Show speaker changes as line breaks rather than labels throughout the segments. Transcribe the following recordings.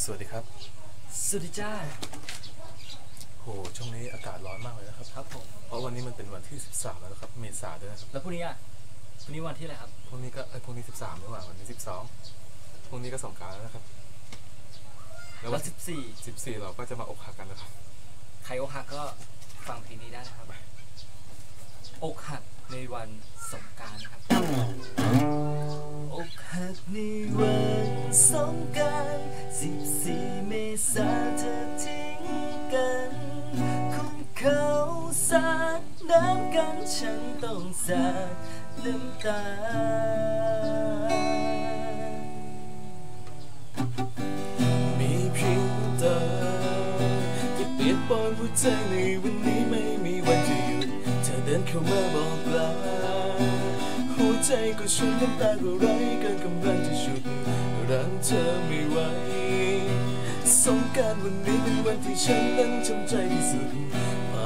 สวัสดีครับ
สวัสดีจ้า
โห ช่วงนี้อากาศร้อนมากเลยนะครับ
ครับผม
เพราะวันนี้มันเป็นวันที่ 13 แล้วนะครับ เมษาด้วยนะครับ
แล้วพรุ่งนี้อะพรุ่งนี้วันที่อะไรครับ
พรุ่งนี้ก็เอ้ยพรุ่งนี้ 13นี่หว่าวันนี้ 12พรุ่งนี้ก็สงกรานต์แล้วนะครับ แล้ว
แล้
วั
วนสิบสี่
ที่14 เราก็จะมาอกหักกันนะครับ
ใครอกหักก็ฟังเพลงนี้ได้นะครับ อกหักในวันสงกรารครับ อกหักในวันสงกาดน้ำกันฉันต้องสาดน้ำตา
มีเพียงเธอที่เปียบปอนหัวใจในวันนี้ไม่มีวันจะหยุดเธอเดินเข้ามาบอกลาหัวใจก็ชุ่มน้ำตาก็ไหลเกินกำลังจะฉุดรั้งเธอไม่ไหวสงการวันนี้เป็นวันที่ฉันนั้นจำใจที่สุด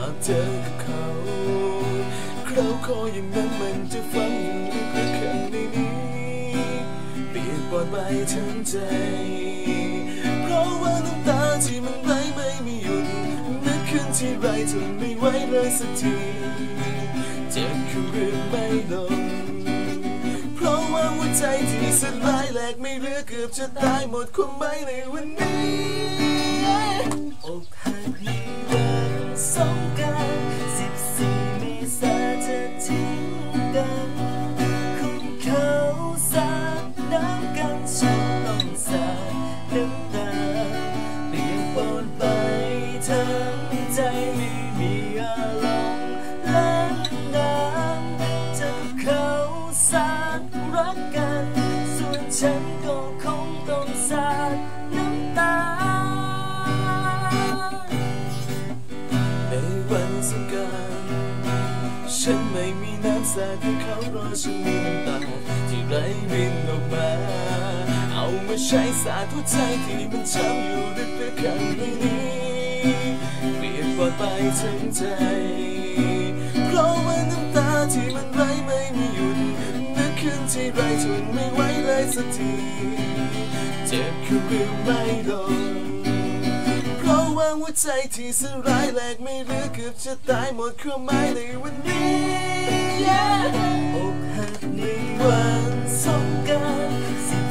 าพเธอกับเขาเคล้าคออย่างนั้นมันจะฝังอยู่ลึกๆข้างในนี้เปียกปอนไปทั้งใจ เพราะว่าน้ำตาที่มันไหลไม่มีหยุดนึกขึ้นที่ไรทนไม่ไหวเลยสักที เจ็บคือเรื่องไม่ลงเพราะว่าหัวใจที่สลายแหลกไม่เหลือเกือบจะตายหมดความหมายในวันนี้
อกหัก รักกัน ส่วนฉันก็คงต้องสาดน้ำตา
ในวันสงการฉันไม่มีน้ำสาดให้เขารอฉันมีน้ำตา ที่ไหลรินออกมา เอามาใช้สาดหัวใจที่มันช้ำอยู่ลึกๆข้างในนี้เปียกปอนไปทั้งใจ เพราะว่าน้ำตาที่มันไหลไม่มีหยุด ที่ไรทนไม่ไหวเลยสักทีเจ็บคือเรื่อไม่ลงเพราะว่าหัวใจที่สลายแหลกไม่เหลือเกือบจะตายหมดความหมายในวันนี้
อกหักในวันสงกราร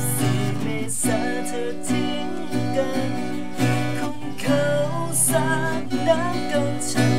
14เมษาเธอทิ้งกันคงเขาสาดน้ำกันฉัน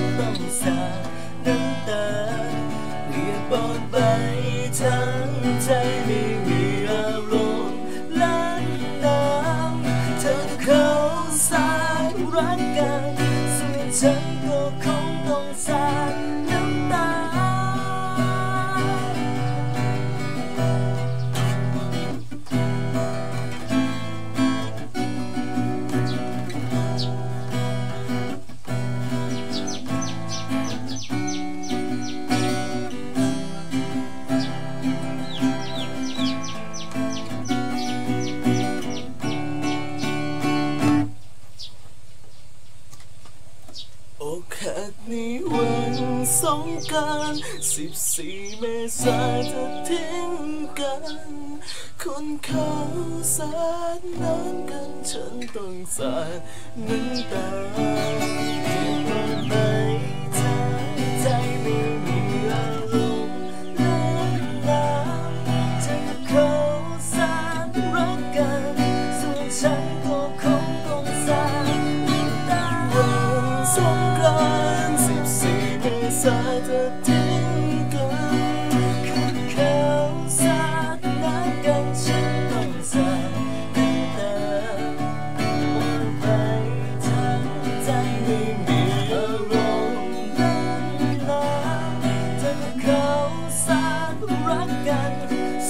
อก
หักในวันสงกราร14เมษาจะทิ้งกัน คนเขาสาดน้ำกันฉันต้องสาดน้ำตา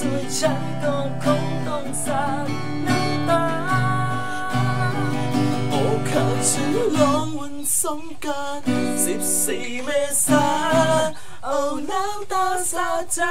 ส่วยฉันก็คงต้องสานน้ำตา โอก
หักฉันลองวันสงกราร14เมษา
เอาน้ำตาสาใจ